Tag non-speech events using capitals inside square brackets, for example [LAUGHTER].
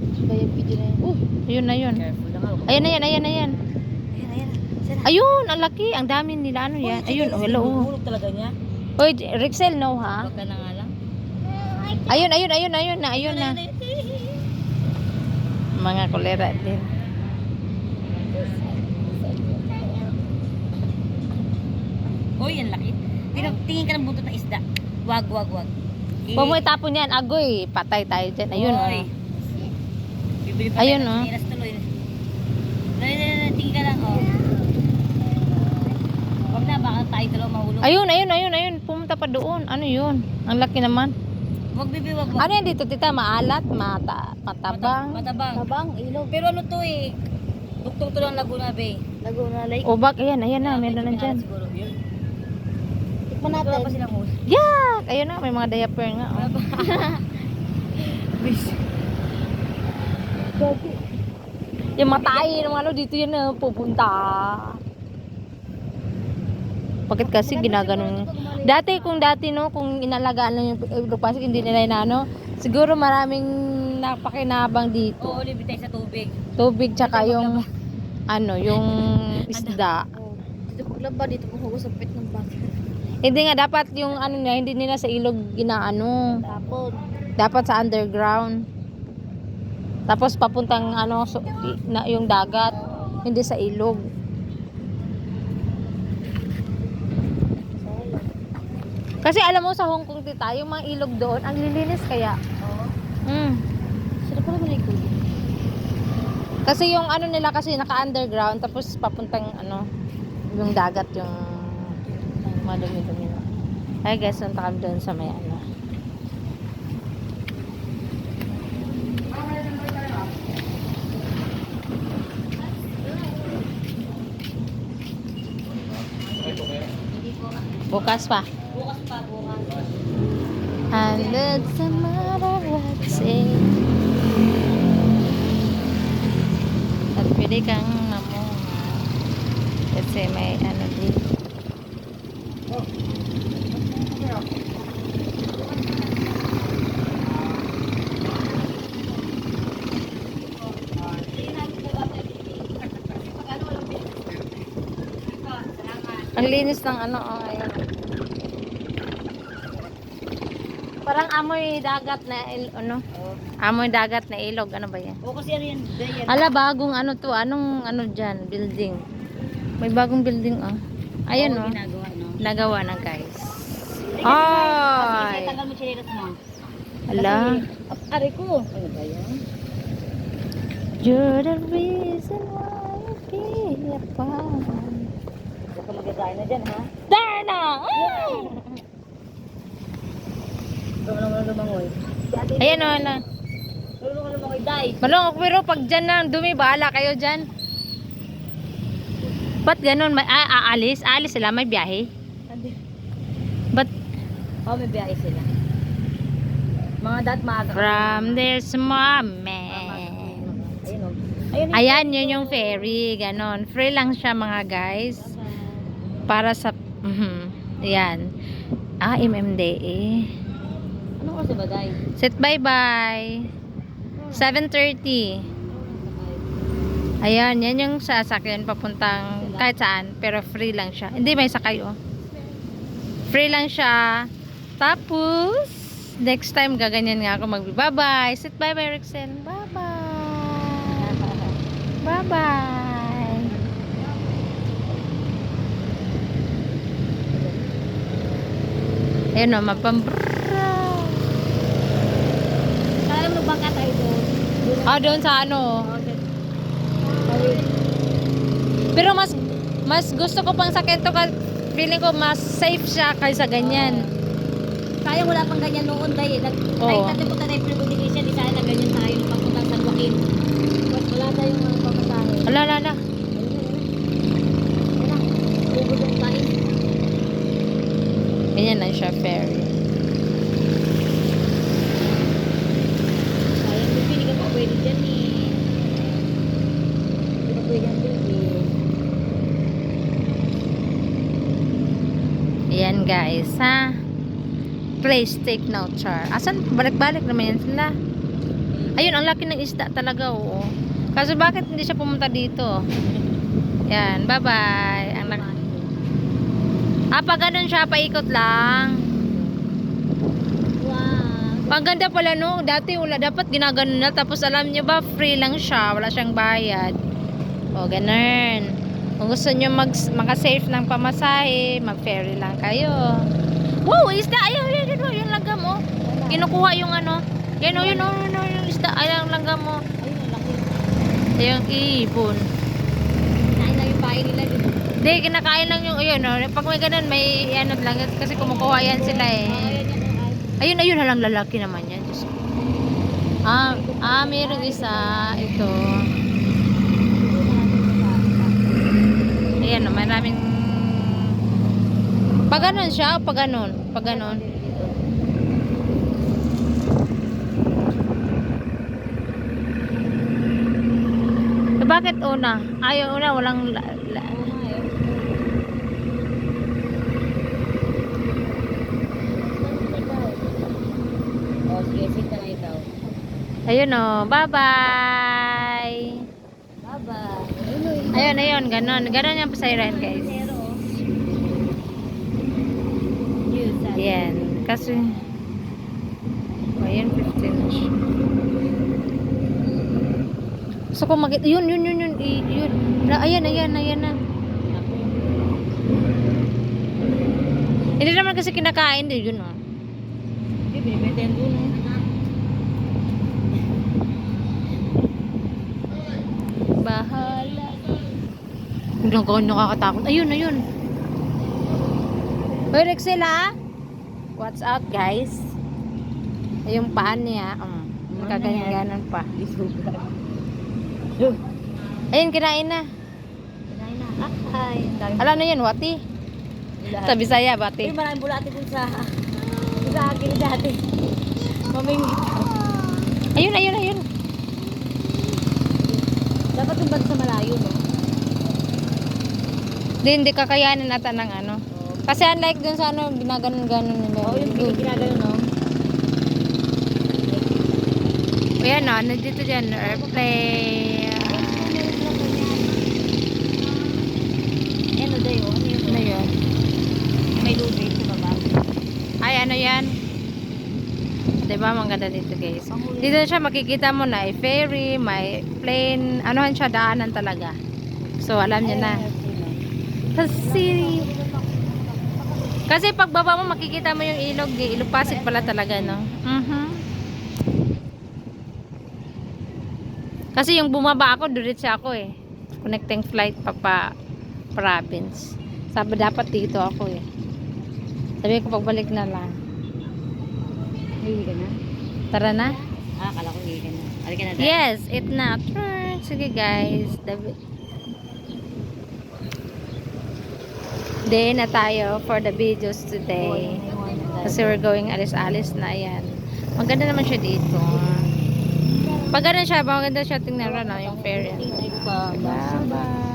Yung video na yan? Oh, Ayun na yun. Careful lang ako. Ayan na yan, ayan na yan. Ayan, ayan. Sana. Ayun, ang laki. Ang dami nila. Ano yan? Ayun, oh, hello. Hulog talaga niya. Uy, Rixel, no ha? Huwag ka na nga lang. Ayun, ayun, ayun, ayun na, ayun na. Mga kolera din. Uy, ang laki. Pero tingin ka ng buntot ng isda. Wag, wag, wag. Huwag mo itapon yan. Agoy, patay tayo dyan. Ayun, Oy. oh. Ayun, oh. pinilas tuloy. Tingin lang, oh. Wag na, baka tayo dalawa mahulog. Ayun, ayun, ayun, ayun. Pumunta pa doon. Ano yun? Ang laki naman. Wag, bibi, wag, wag. Ano yan dito, tita? Maalat? Mata, matabang? Matabang. tabang, ilog. Pero ano to eh. Duktong to lang Laguna Bay. Laguna Lake. O bak, ayan, ayan na. Meron na yun. Tikman Wala natin. pa silang hose. Yak! Ayun na, may mga diaper nga. Oh. Bis. [LAUGHS] Yung matay ng ano, dito yan na pupunta. Bakit kasi ginaganon? Dati, kung dati no, kung inalagaan lang yung pasig, hindi nila inano, siguro maraming napakinabang dito. Oo, libre tayo sa tubig. Tubig tsaka yung, ano, yung [LAUGHS] isda. Oh, dito paglaba, dito kung hugas ang pit ng baka. Hindi nga, dapat yung ano nila, hindi nila sa ilog ginaano. Tapon. Dapat sa underground. Tapos papuntang ano, so, na, yung dagat, hindi sa ilog. Kasi alam mo sa Hong Kong tita, yung mga ilog doon, ang lilinis kaya. Oo. Mm. Sila pala maligo. Kasi yung ano nila kasi naka-underground, tapos papuntang ano, yung dagat yung madumi-dumi na. Ay guys, punta kami doon sa may ano. Bukas pa. Bukas pa, bukas. Hanggang sa mararatsi At pwede kang mamunga Kasi may ano dito Ang linis ng ano, oh, ayun. Parang amoy dagat na il, ano? Oo. Amoy dagat na ilog, ano ba yan? Oo, kasi ano yan, yan. Ala, bagong ano to, anong ano dyan, building. May bagong building, oh. Ayan, Oo, oh. ginagawa, no? Nagawa na, guys. Ay! tagal mo chinelas mo. Ala. Ari ko. Ano ba yan? You're the reason why I feel apart. Huwag ka mag-design na dyan, ha? Darna! Ah! Ka naman lumangoy. Ayan, oh, na. Tulungan ka lumangoy, day. Malong, pero pag dyan na dumi, bahala kayo dyan. Ba't ganun? May, ah, aalis? Aalis sila? May biyahe? Andi. Ba't Oh, may biyahe sila. Mga dat maaga. from this moment? Ayun. Ayun, Ayan, yun yung ferry. Ganon. Free lang siya mga guys. Para sa... Mhm. Ayan. Ah, MMDA. Ano kasi? Set bye-bye. 7.30. Ayan, yan yung sasakyan papuntang kahit saan. Pero free lang siya. Hindi, may sakay oh. Free lang siya. Tapos, next time gaganyan nga ako mag-bye-bye. Sit bye-bye, Rexen. Bye-bye. Bye-bye. Ayun o, mapambra. Kaya mo bangka tayo doon. Ah, doon sa ano. Pero mas mas gusto ko pang sakyan to kasi feeling ko mas safe siya kaysa ganyan. Kaya wala pang ganyan noon dahil nag Oo. kahit natin punta tayo pre-communication di sana na ganyan tayo papuntang San Joaquin. Wala tayong mga pamasahe. Ala, ala, ala. Ganyan na siya, ferry. Kaya mo hindi ka pa pwede dyan eh. Hindi ka pwede ang baby. Guys, ha? Please take note, char. Asan? Balik-balik naman yan sila. Ayun, ang laki ng isda talaga, oo. Kaso bakit hindi siya pumunta dito? Yan, bye-bye. Ang laki. Ah, pag ganun siya, paikot lang. Wow. Ang ganda pala no, dati wala dapat ginagano na tapos alam niyo ba free lang siya, wala siyang bayad. O ganun. Kung gusto niyo mag maka-save ng pamasahe, mag-ferry lang kayo. Wow, isda ayun, yun, yun, yun, yung langgam mo. Kinukuha yung ano. Yan o, yun o, yun o, yung isda, ay ang langgam mo. Ayun. Yung ibon. Kain lang yung pain nila dito. Hindi, kinakain lang yung, ayun o, pag may ganun, may ano lang, kasi kumukuha yan sila eh. Ayun, yan, yan. Ayun, ayun, halang lalaki naman yan. Diyos ko. Ah, ah, meron isa. Ito. Ayan, oh, maraming... Pag ganun siya, o pag ganun? Pag ganun. Eh, bakit una? Ayaw una, walang... La, la. Oh, ayun o, bye-bye! Bye-bye. Ayun, Ayun, ganun. Ganun yung pasayran, guys. Yun. Yan. Kasi, ayun, 15 na siya. Gusto ko makita, yun, yun, yun, yun, yun. Ayan, ayan, ayan na. Hindi naman kasi kinakain din, yun, oh. Hindi, binibenta yan dun, oh. Bahala. Hanggang ko nakakatakot. Ayun, ayun. Hoy, Rexela. What's up, guys? Ayun paan niya. Um, nakaganyan-ganon pa. [LAUGHS] Ayun, kinain na. Kinain na. Ah, ay. Alam na yun, wati. Sa Bisaya, Uy, bati. maraming bulate dun sa dun sa akin dati. Mamingit. Ayun, ayun, ayun. Dapat yung sa malayo, no? Di, hindi kakayanin nata ng ano. Kasi unlike dun sa ano, ginaganon-ganon nila. Oo, yung Good. ginagano, no? Ayan o, nandito dyan, airplane. Ano dayo? Ano yun? Ano? May lubid sa baba. Ay, ano yan? Diba, maganda dito guys. Dito siya makikita mo na, ferry, may plane, anuhan siya, daanan talaga. So, alam niya na. Kasi, kasi pagbaba mo, makikita mo yung ilog, eh. ilog pasig pala talaga, no? Mhm. Kasi yung bumaba ako, diretso ako eh. Connecting flight pa pa province. Sabi dapat dito ako eh. Sabi ko pagbalik na lang. Hindi ka na? Tara na. Ah, akala ko hindi ka na. Halika na tayo. Yes, it na. Sige guys. The- Day na tayo for the videos today. Kasi we're going alis-alis na yan. Maganda naman siya dito. Pag ganun siya, maganda siya tingnan na yung parent. Tingnan pa. Bye-bye.